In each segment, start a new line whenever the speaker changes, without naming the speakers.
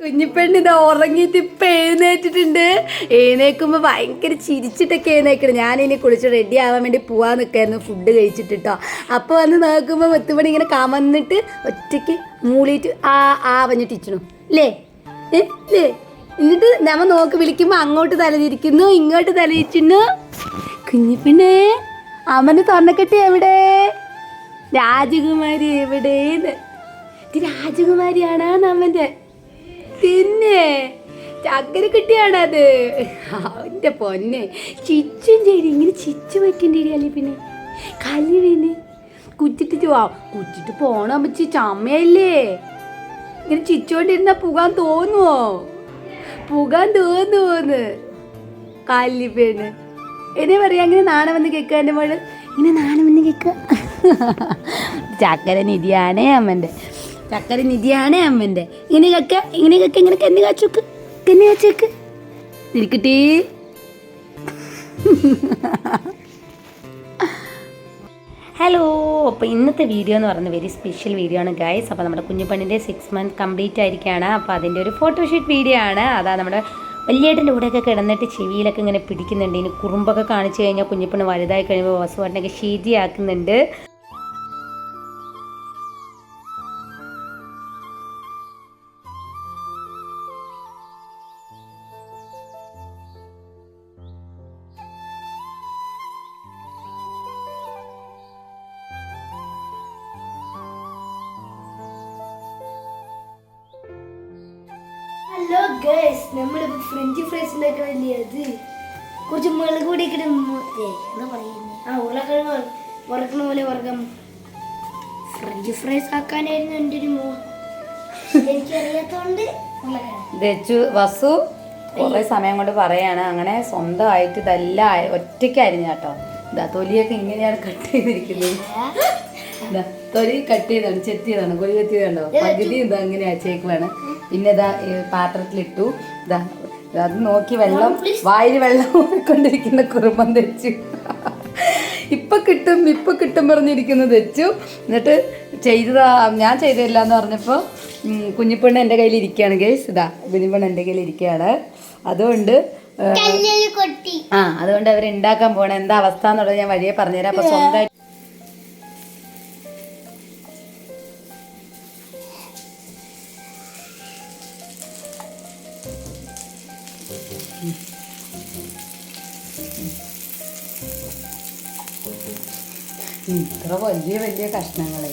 കുഞ്ഞിപ്പെണ്ണ് ഉറങ്ങിയിട്ട് ഇപ്പം എഴുന്നേറ്റിട്ടുണ്ട്. എഴുന്നേക്കുമ്പോൾ ഭയങ്കര ചിരിച്ചിട്ടൊക്കെ എഴുന്നേക്കണം ഞാനിനി കുളിച്ച് റെഡി ആവാൻ വേണ്ടി പോവാൻ നിൽക്കായിരുന്നു ഫുഡ് കഴിച്ചിട്ട് കേട്ടോ അപ്പോൾ വന്ന് നോക്കുമ്പോൾ മുത്തുമണി ഇങ്ങനെ കമന്നിട്ട് ഒറ്റയ്ക്ക് മൂളിയിട്ട് ആ ആ പറഞ്ഞിട്ട് ഇച്ചണു അല്ലേ ഏ? എന്നിട്ട് നമ്മ നോക്കി വിളിക്കുമ്പോൾ അങ്ങോട്ട് തലതിരിക്കുന്നു ഇങ്ങോട്ട് തലതിരിക്കുന്നു. കുഞ്ഞിപ്പെണ്ണേ അമ്മന് തൊണ്ണക്കെട്ടി എവിടെ? രാജകുമാരി എവിടെ ഇത് രാജകുമാരിയാണോ നമ്മന്റെ പിന്നെ ചക്കര കിട്ടിയാണത് അവന്റെ പൊന്നെ. ചിച്ചും ചേരി ഇങ്ങനെ ചിച്ചു വയ്ക്കേണ്ടി ഇരിയാലേ പിന്നെ? കല്ലി വീണ്. കുച്ചിട്ട് വാ കുച്ചിട്ട് പോണ അമ്മച്ചി ചമ്മയല്ലേ? ഇങ്ങനെ ചിച്ചോണ്ടിരുന്ന പുകാൻ തോന്നുവോ? പുകാൻ തോന്നുവോന്ന്. കല്ലി കല്ലിപ്പേണ് എന്നെ പറയാ അങ്ങനെ നാണം വന്ന് കേൾക്കുക എന്റെ മോൾ. ഇങ്ങനെ നാണം വന്ന് കേൾക്കുക. ചക്കര നിധിയാണേ അമ്മന്റെ. ചക്കര നിധിയാണ് അമ്മന്റെ. ഇങ്ങനെ കക്ക ഇങ്ങനെ കക്ക ഇങ്ങനെ കന്നി കാച്ചോക്ക് കന്നി കാച്ചോക്ക്. ഇരിക്കട്ടേ ഹലോ അപ്പോൾ ഇന്നത്തെ വീഡിയോ എന്ന് പറയുന്നത് വെരി സ്പെഷ്യൽ വീഡിയോ ആണ് ഗൈസ് അപ്പോൾ നമ്മുടെ കുഞ്ഞുപണ്ണിന്റെ സിക്സ് മന്ത് കംപ്ലീറ്റ് ആയിരിക്കുകയാണ് അപ്പോൾ അതിന്റെ ഒരു ഫോട്ടോഷൂട്ട് വീഡിയോ ആണ്. അതാ നമ്മുടെ വലിയേട്ടന്റെ കൂടെയൊക്കെ കിടന്നിട്ട് ചെവിയിലൊക്കെ ഇങ്ങനെ പിടിക്കുന്നുണ്ട്. ഇനി കുറുമ്പൊക്കെ കാണിച്ചു കഴിഞ്ഞാൽ കുഞ്ഞുപണ്ണ് വലുതായി കഴിയുമ്പോൾ വസുവാട്ടിനൊക്കെ ശരിയാക്കുന്നുണ്ട്.
ഹലോ ഗേൾസ് നമ്മളിപ്പോ ഫ്രഞ്ച് ഫ്രൈസ് ഉണ്ടാക്കണില്ലേ അത് കുറച്ച് മുളക് പൊടി എന്താ പറയുന്നത് ആ ഉരുളക്കിഴങ്ങ് വറക്കണ പോലെ വറക്കാം. ഫ്രഞ്ച് ഫ്രൈസ് ആക്കാനായിരുന്നു എന്റെ ഒരു മോ എനിക്കറിയാത്തോണ്ട്
ദച്ചു വസു കുറേ സമയം കൊണ്ട് പറയാണ്. അങ്ങനെ സ്വന്തമായിട്ട് ഇതെല്ലാം ഒറ്റയ്ക്കായിരുന്നു കേട്ടോ. ഇതാ തൊലിയൊക്കെ ഇങ്ങനെയാണ് കട്ട് ചെയ്തിരിക്കുന്നത്. തൊലി കട്ട് ചെയ്താണ് ചെത്തിയതാണ് കൊലി ചെത്തിയതാണോ. പകുതി ഇതാ അങ്ങനെ അച്ചേക്കുവാണ് പിന്നെ ഇതാ പാത്രത്തിലിട്ടു. ഇതാ അത് നോക്കി വെള്ളം വായിൽ വെള്ളം ഓടിക്കൊണ്ടിരിക്കുന്ന കുറുമ്പം തെച്ചു. ഇപ്പൊ കിട്ടും ഇപ്പൊ കിട്ടും പറഞ്ഞിരിക്കുന്നത് തെച്ചു. എന്നിട്ട് ചെയ്തതാ ഞാൻ ചെയ്തില്ല എന്ന് പറഞ്ഞപ്പോൾ കുഞ്ഞിപ്പെണ്ണ് എന്റെ കയ്യിൽ ഇരിക്കുകയാണ് ഗേസ് ഇതാ കുഞ്ഞിപ്പെണ്ണ് എന്റെ കയ്യിൽ ഇരിക്കുകയാണ്. അതുകൊണ്ട് ആ അതുകൊണ്ട് അവർ ഉണ്ടാക്കാൻ പോണ. എന്താ അവസ്ഥ എന്നുള്ളത് ഞാൻ വഴിയെ പറഞ്ഞുതരാം. അപ്പൊ സ്വന്തമായിട്ട് ഇത്ര വലിയ വലിയ കഷ്ണങ്ങളെ.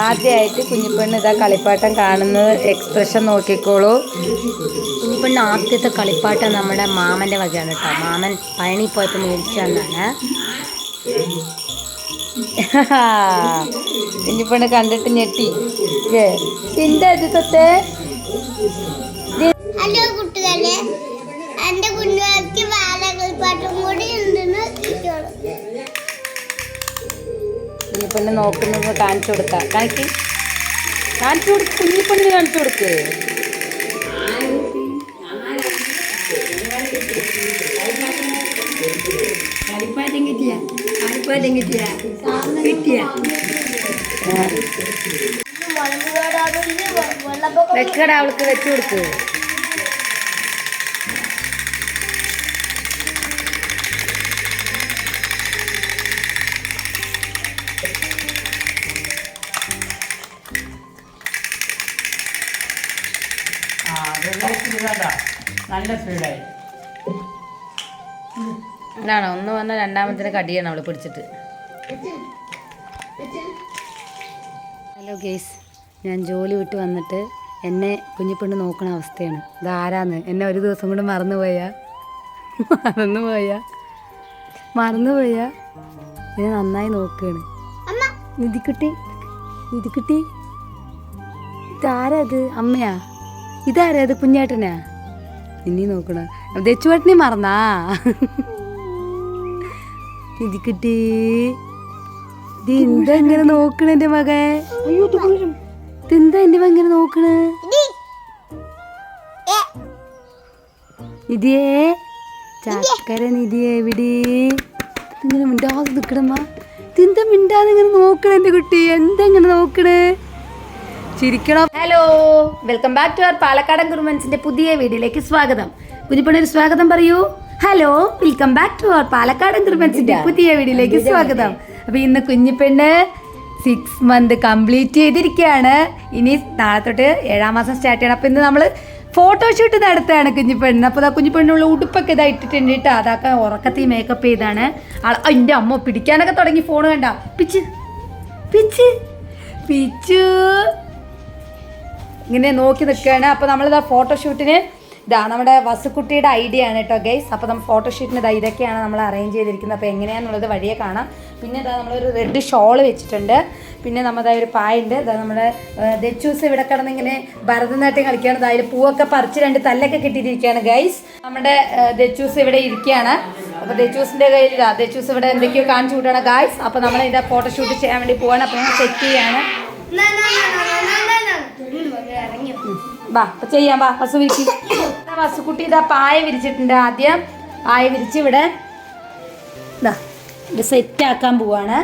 ആദ്യമായിട്ട് കുഞ്ഞിപ്പെണ്ണ് ഇതാ കളിപ്പാട്ടം കാണുന്നത്. എക്സ്പ്രഷൻ നോക്കിക്കോളൂ. കുഞ്ഞിപ്പെണ്ണ് ആദ്യത്തെ കളിപ്പാട്ടം നമ്മുടെ മാമന്റെ വകയാണ് കേട്ടോ. മാമൻ പഴനി പോയപ്പോൾ മേടിച്ചു തന്നാണ് കുഞ്ഞിപ്പെണ്ണ് കണ്ടിട്ട് ഞെട്ടി. ഏ, എന്താ ഇത് കുഞ്ഞിപ്പെണ്ണ് നോക്കുന്നത് കാണിച്ചു കൊടുക്കാം കാണിക്ക്. കാണിച്ചു കൊടുക്ക്. കുഞ്ഞിപ്പെണ്ണിന് കാണിച്ചു കൊടുക്ക്. വെക്കടാ അവൾക്ക് വെച്ചു കൊടുക്ക്.
നല്ല സ്പീഡായി
ഇതാണ്? ഒന്ന് വന്ന രണ്ടാമത്തിന് കടിയാണ് അവൾ പിടിച്ചിട്ട്. ഹലോ ഗേസ് ഞാൻ ജോലി വിട്ട് വന്നിട്ട് എന്നെ കുഞ്ഞിപ്പെണ്ണ് നോക്കണ അവസ്ഥയാണ്. ഇതാരാന്ന്? എന്നെ ഒരു ദിവസം കൊണ്ട് മറന്നുപോയാ മറന്നു പോയാ? എന്നെ നന്നായി നോക്കുകയാണ്
അമ്മ.
നിധിക്കുട്ടി നിധിക്കുട്ടി. ഇതാരത് ഇത്? അമ്മയാ? ഇതാരാ ഇത് കുഞ്ഞേട്ടനാ? ഇനി നോക്കണ. ദച്ചുവേട്ടനെ മറന്നാ. ഇതിക്കിട്ടി ഇത് എന്താ ഇങ്ങനെ നോക്കണ എന്റെ മകൻ? ഇതെന്താ എന്റെ മകൻ ഇങ്ങനെ നോക്കണേ. നിധിയേ ചക്കര നിധിയെ എവിടെ? ഇങ്ങനെ മിണ്ടാതെ നിൽക്കണമ്മ തിന്ത മിണ്ടാതെ ഇങ്ങനെ നോക്കണേ എന്റെ കുട്ടി? എന്താ ഇങ്ങനെ നോക്കണേ? ചിരിക്കണം hello welcome back to our പാലക്കാടൻ കുറുമൻസിന്റെ പുതിയ വീഡിയോയിലേക്ക് സ്വാഗതം. കുഞ്ഞിപ്പണൊരു സ്വാഗതം പറയൂ. Hello welcome back to our പാലക്കാടൻ കുറുമൻസിന്റെ പുതിയ വീഡിയോയിലേക്ക് സ്വാഗതം. അപ്പൊ ഇന്ന് കുഞ്ഞിപ്പെണ്ണ് സിക്സ് മന്ത് കംപ്ലീറ്റ് ചെയ്തിരിക്കുകയാണ് ഇനി നാളെ തൊട്ട് ഏഴാം മാസം സ്റ്റാർട്ട് ചെയ്യണം. അപ്പൊ ഇന്ന് നമ്മൾ ഫോട്ടോഷൂട്ട് നടത്തുകയാണ് കുഞ്ഞിപ്പെണ്ണ്. അപ്പോൾ ആ കുഞ്ഞിപ്പെണ്ണുള്ള ഉടുപ്പൊക്കെ ഇതാ ഇട്ടിട്ടുണ്ട് കേട്ടോ അതൊക്കെ ഉറക്കത്തിൽ മേക്കപ്പ് ചെയ്താണ്. എന്റെ അമ്മ പിടിക്കാനൊക്കെ തുടങ്ങി ഫോൺ കണ്ട. പിച്ച് പിച്ച് പിച്ചു. ഇങ്ങനെ നോക്കി നിൽക്കുകയാണ്. അപ്പോൾ നമ്മളിതാ ഫോട്ടോഷൂട്ടിന് ഇതാ നമ്മുടെ വസുക്കുട്ടിയുടെ ഐഡിയ ആണ് കേട്ടോ ഗൈസ് അപ്പോൾ നമ്മൾ ഫോട്ടോഷൂട്ടിന് ഇതാ ഇതൊക്കെയാണ് നമ്മൾ അറേഞ്ച് ചെയ്തിരിക്കുന്നത്. അപ്പോൾ എങ്ങനെയാണെന്നുള്ളത് വഴിയെ കാണാം. പിന്നെ ഇതാ നമ്മളൊരു റെഡ് ഷോൾ വെച്ചിട്ടുണ്ട്. പിന്നെ നമ്മുടെ ഒരു പായുണ്ട്. ഇതാ നമ്മുടെ ദച്ചൂസ് ഇവിടെ കിടന്നിങ്ങനെ ഭരതനാട്യം കളിക്കുകയാണ്. അതിൽ പൂവൊക്കെ പറിച്ച് രണ്ട് തല്ലൊക്കെ കിട്ടിയിരിക്കുകയാണ് ഗൈസ് നമ്മുടെ ദച്ചൂസ് ഇവിടെ ഇരിക്കുകയാണ്. അപ്പോൾ ദച്ചൂസിന്റെ കയ്യിൽ ഇതാ ദച്ചൂസ് ഇവിടെ എന്തൊക്കെയോ കാണിച്ചു കൂട്ടുകയാണ് ഗൈസ് അപ്പോൾ നമ്മൾ ഇതിന്റെ ഫോട്ടോഷൂട്ട് ചെയ്യാൻ വേണ്ടി പോവാണ്. അപ്പോൾ സെറ്റ്
ഇറങ്ങി
വാ അപ്പൊ ചെയ്യാം വാ വസു വിരിക്കും. വസുക്കുട്ടി ഇതാ പായ വിരിച്ചിട്ടുണ്ട് ആദ്യം. പായ വിരിച്ച് ഇവിടെ ഇതാ ഇത് സെറ്റ് ആക്കാൻ പോവാണ്.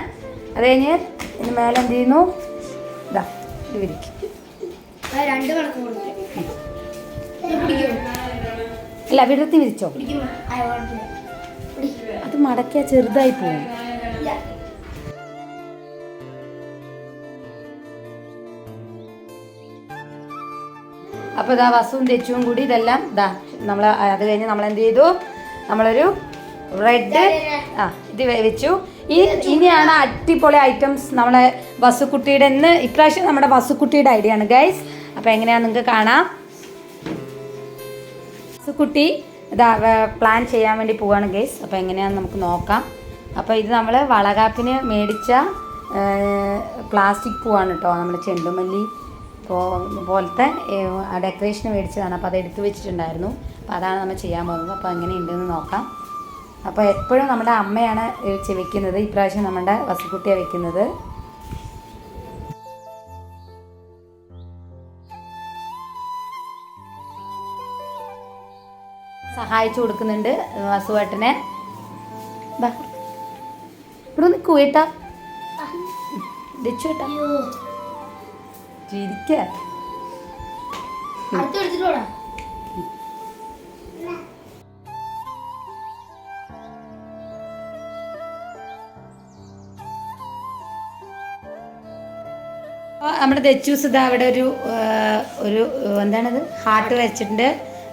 അത് കഴിഞ്ഞ് ഇതിന് മേലെ എന്ത് ചെയ്യുന്നു? ഇതാ ഇത് വിരിക്കും.
രണ്ട് കൊടുക്കും
അല്ല വിടർത്തി വിരിച്ചോ. അത് മടക്കിയാ ചെറുതായി പോകും അപ്പോൾ ഇതാ വസുവും തെച്ചും കൂടി ഇതെല്ലാം ഇതാ നമ്മൾ അത് കഴിഞ്ഞ് നമ്മൾ എന്ത് ചെയ്തു? നമ്മളൊരു റെഡ് ആ ഇത് വെച്ചു. ഈ ഇനിയാണ് അടിപൊളി ഐറ്റംസ് നമ്മളെ വസുക്കുട്ടിയുടെ ഇന്ന് ഇപ്രാവശ്യം നമ്മുടെ വസുക്കുട്ടിയുടെ ഐഡിയ ആണ് ഗൈസ് അപ്പോൾ എങ്ങനെയാണ് നിങ്ങൾക്ക് കാണാം. വസുക്കുട്ടി ഇതാ പ്ലാൻ ചെയ്യാൻ വേണ്ടി പോവാണ് ഗൈസ് അപ്പോൾ എങ്ങനെയാണ് നമുക്ക് നോക്കാം. അപ്പോൾ ഇത് നമ്മൾ വളകാപ്പിന് മേടിച്ച പ്ലാസ്റ്റിക് പൂവാണ് കേട്ടോ നമ്മൾ ചെണ്ടുമല്ലി. പോലത്തെ ഡെക്കറേഷന് മേടിച്ചതാണ്. അപ്പോൾ അത് എടുത്തു വെച്ചിട്ടുണ്ടായിരുന്നു. അപ്പോൾ അതാണ് നമ്മൾ ചെയ്യാൻ പോകുന്നത്. അപ്പോൾ എങ്ങനെയുണ്ടെന്ന് നോക്കാം. അപ്പോൾ എപ്പോഴും നമ്മുടെ അമ്മയാണ് വെക്കുന്നത്. ഇപ്രാവശ്യം നമ്മുടെ വസുക്കുട്ടിയാണ് വെക്കുന്നത്. സഹായിച്ചു കൊടുക്കുന്നുണ്ട് വസുവേട്ടനെ. ഇവിടെ നിൽക്കൂ കേട്ടോ ലച്ചു ഏട്ടാ. അപ്പോൾ നമ്മുടെ ദച്ചൂസ് ഇതാ അവിടെ ഒരു ഒരു എന്താണത്? ഹാർട്ട് വരച്ചിട്ടുണ്ട്.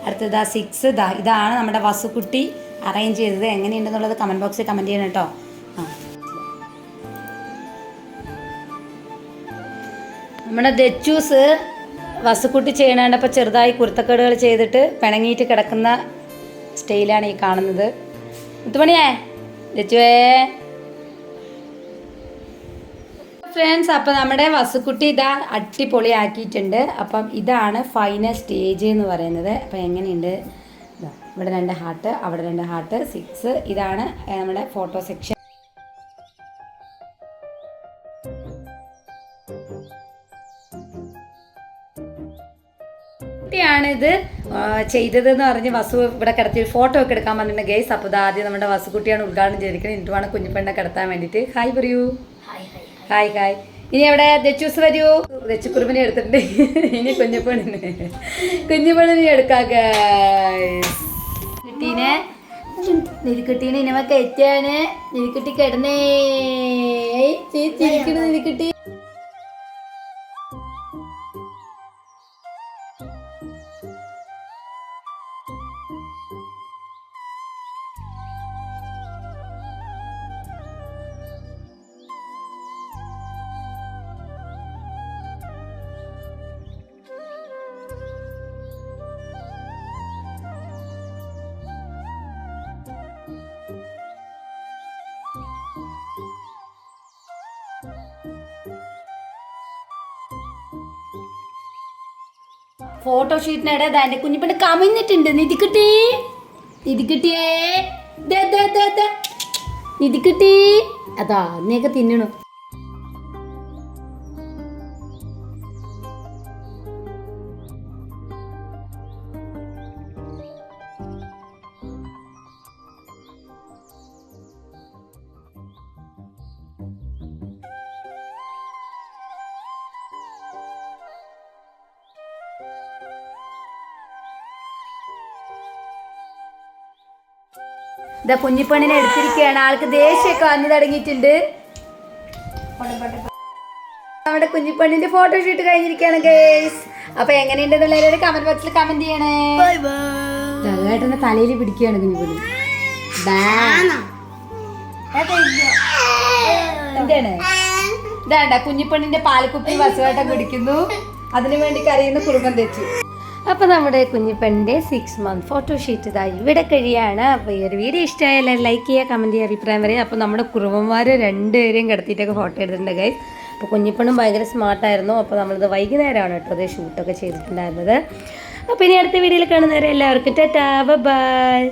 അടുത്തത് ആ സിക്സ് ഇതാ ഇതാണ് നമ്മുടെ വസുക്കുട്ടി അറേഞ്ച് ചെയ്തത്. എങ്ങനെയുണ്ടെന്നുള്ളത് കമന്റ് ബോക്സിൽ കമന്റ് ചെയ്യണം കേട്ടോ. നമ്മുടെ ദച്ചൂസ് വസുക്കുട്ടി ഇപ്പോൾ ചെറുതായി കുരുത്തക്കേടുകൾ ചെയ്തിട്ട് പിണങ്ങിയിട്ട് കിടക്കുന്ന സ്റ്റൈലാണ് ഈ കാണുന്നത്. മുത്തുമണിയേ ദച്ചുവേ. ഫ്രണ്ട്സ് അപ്പം നമ്മുടെ വസുക്കുട്ടി ഇതാ അടിപൊളിയാക്കിയിട്ടുണ്ട്. അപ്പം ഇതാണ് ഫൈനൽ സ്റ്റേജ് എന്ന് പറയുന്നത്. അപ്പം എങ്ങനെയുണ്ട്? ഇവിടെ രണ്ട് ഹാർട്ട് അവിടെ രണ്ട് ഹാർട്ട് സിക്സ് ഇതാണ് നമ്മുടെ ഫോട്ടോ സെക്ഷൻ കുട്ടിയാണ് ഇത് ചെയ്തതെന്ന് പറഞ്ഞ് വസു ഇവിടെ കിടത്തി ഫോട്ടോ ഒക്കെ എടുക്കാൻ പറഞ്ഞിട്ടുണ്ട്. ഗേസ് അപ്പോൾ ഇത് ആദ്യം നമ്മുടെ വസുക്കുട്ടിയാണ് ഉദ്ഘാടനം ചെയ്തിരിക്കുന്നത്. എന്നിട്ട് വേണം കുഞ്ഞിപ്പെണ്ണെ കിടത്താൻ വേണ്ടിയിട്ട്. ഹായ് പറയൂ.
ഹായ് ഹായ്
ഇനി അവിടെ ദച്ചൂസ് വരൂ. ദച്ചുക്കുറുമിനെ എടുത്തിട്ടുണ്ട്. ഇനി കുഞ്ഞിപ്പെണ്ണിന് കുഞ്ഞിപ്പെണ്ണിനെ എടുക്കാം guys. കുട്ടീനെ നിരിക്കുട്ടീനെ ഇനിമ കയറ്റാണ് നിരിക്കുട്ടി കിടന്നേ. ചിരിക്കണ നിരിക്കുട്ടി. ഫോട്ടോ ഷീറ്റിനിടെ എന്റെ കുഞ്ഞിപ്പണ്ട് കമിഞ്ഞിട്ടുണ്ട് നിധിക്കുട്ടി നിധിക്കുട്ടിയേ നിധി കിട്ടിയേ. നിധി കിട്ടി. നിധിക്കുട്ടി അതാ നീയൊക്കെ തിന്നണു. ഇതാ കുഞ്ഞിപ്പണ്ണിനെ എടുത്തിരിക്കുകയാണ് ആൾക്ക് ദേഷ്യമൊക്കെ വന്നു തുടങ്ങിയിട്ടുണ്ട്. നമ്മുടെ കുഞ്ഞിപ്പെണ്ണിന്റെ ഫോട്ടോഷൂട്ട് കഴിഞ്ഞിരിക്കുകയാണ് ഗേസ് അപ്പൊ എങ്ങനെയുണ്ടെന്നുള്ളവരൊരു കമന്റ് ബോക്സിൽ കമന്റ് ചെയ്യണേ. ചെറുതായിട്ടെന്നെ തലയിൽ പിടിക്കുകയാണ് കുഞ്ഞിപ്പണ്ണി. എന്താണ്? ഇതാണ്ട കുഞ്ഞിപ്പണ്ണിന്റെ പാൽക്കുപ്പി വസുവാട്ടം പിടിക്കുന്നു അതിനു വേണ്ടി കരയുന്ന കുടുംബം തെച്ചു അപ്പൊ നമ്മുടെ കുഞ്ഞിപ്പന്റെ സിക്സ് മന്ത് ഫോട്ടോഷീറ്റ് ഇതാ ഇവിടെ കഴിയാണ്. അപ്പോൾ ഈ ഒരു വീഡിയോ ഇഷ്ടമായാലും ലൈക്ക് ചെയ്യുക കമന്റ് ചെയ്യുക അഭിപ്രായം പറയുക. അപ്പോൾ നമ്മുടെ കുറുമ്പന്മാര് രണ്ടുപേരെയും കിടത്തിയിട്ടൊക്കെ ഫോട്ടോ എടുത്തിട്ടുണ്ട് ഗൈസ് അപ്പോൾ കുഞ്ഞിപ്പണും ഭയങ്കര സ്മാർട്ടായിരുന്നു അപ്പോൾ നമ്മളിത് വൈകുന്നേരമാണ് കേട്ടോ അത് ഷൂട്ടൊക്കെ ചെയ്തിട്ടുണ്ടായിരുന്നത്. അപ്പോൾ ഇനി അടുത്ത വീഡിയോയിൽ കാണുന്നവരെ എല്ലാവർക്കും ടാറ്റാ ബൈ